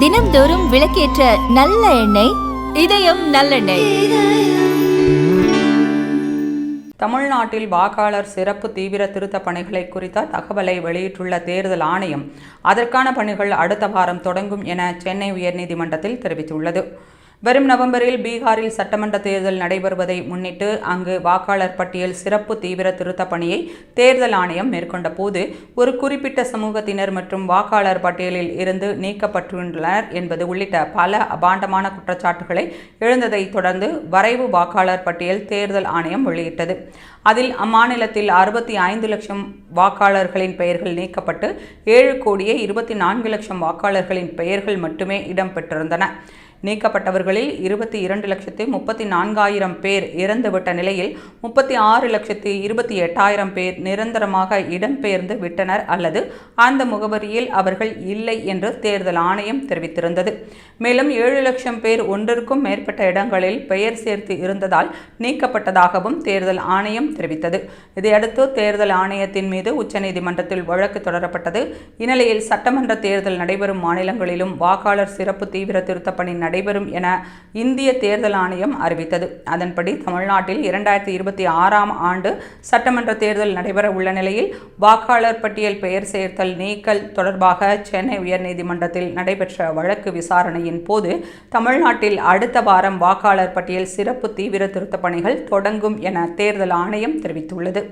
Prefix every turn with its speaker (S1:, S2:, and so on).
S1: தினம்தோறும் விளக்கேற்ற நல்ல எண்ணெய் இதயம் நல்லெண்ணெய்.
S2: தமிழ்நாட்டில் வாக்காளர் சிறப்பு தீவிர திருத்த பணிகளை குறித்த தகவலை வெளியிட்டுள்ள தேர்தல் ஆணையம் அதற்கான பணிகள் அடுத்த வாரம் தொடங்கும் என சென்னை உயர்நீதிமன்றத்தில் தெரிவித்துள்ளது. வரும் நவம்பரில் பீகாரில் சட்டமன்ற தேர்தல் நடைபெறுவதை முன்னிட்டு அங்கு வாக்காளர் பட்டியல் சிறப்பு தீவிர திருத்த பணியை தேர்தல் ஆணையம் மேற்கொண்ட போது ஒரு குறிப்பிட்ட சமூகத்தினர் மற்றும் வாக்காளர் பட்டியலில் இருந்து நீக்கப்பட்டுள்ளனர் என்பது உள்ளிட்ட பல அபாண்டமான குற்றச்சாட்டுகளை எழுந்ததைத் தொடர்ந்து வரைவு வாக்காளர் பட்டியல் தேர்தல் ஆணையம் வெளியிட்டது. அதில் அம்மாநிலத்தில் அறுபத்தி ஐந்து லட்சம் வாக்காளர்களின் பெயர்கள் நீக்கப்பட்டு ஏழு கோடியே இருபத்தி நான்கு லட்சம் வாக்காளர்களின் பெயர்கள் மட்டுமே இடம்பெற்றிருந்தன. நீக்கப்பட்டவர்களில் இருபத்தி இரண்டு லட்சத்து முப்பத்தி நான்காயிரம் பேர் இறந்துவிட்ட நிலையில் முப்பத்தி ஆறு லட்சத்து இருபத்தி எட்டாயிரம் பேர் நிரந்தரமாக இடம்பெயர்ந்து விட்டனர் அல்லது அந்த முகவரியில் அவர்கள் இல்லை என்று தேர்தல் ஆணையம் தெரிவித்திருந்தது. மேலும் ஏழு லட்சம் பேர் ஒன்றிற்கும் மேற்பட்ட இடங்களில் பெயர் சேர்த்து இருந்ததால் நீக்கப்பட்டதாகவும் தேர்தல் ஆணையம் தெரிவித்தது. இதையடுத்து தேர்தல் ஆணையத்தின் மீது உச்சநீதிமன்றத்தில் வழக்கு தொடரப்பட்டது. இந்நிலையில் சட்டமன்ற தேர்தல் நடைபெறும் மாநிலங்களிலும் வாக்காளர் சிறப்பு தீவிர திருத்தப்பணி நடை நடைபெறும் என இந்திய தேர்தல் ஆணையம் அறிவித்தது. அதன்படி தமிழ்நாட்டில் இரண்டாயிரத்தி இருபத்தி ஆறாம் ஆண்டு சட்டமன்ற தேர்தல் நடைபெற உள்ள நிலையில் வாக்காளர் பட்டியல் பெயர் சேர்த்தல் நீக்கல் தொடர்பாக சென்னை உயர்நீதிமன்றத்தில் நடைபெற்ற வழக்கு விசாரணையின் போது தமிழ்நாட்டில் அடுத்த வாரம் வாக்காளர் பட்டியல் சிறப்பு தீவிர திருத்தப் பணிகள் தொடங்கும் என தேர்தல் ஆணையம் தெரிவித்துள்ளது.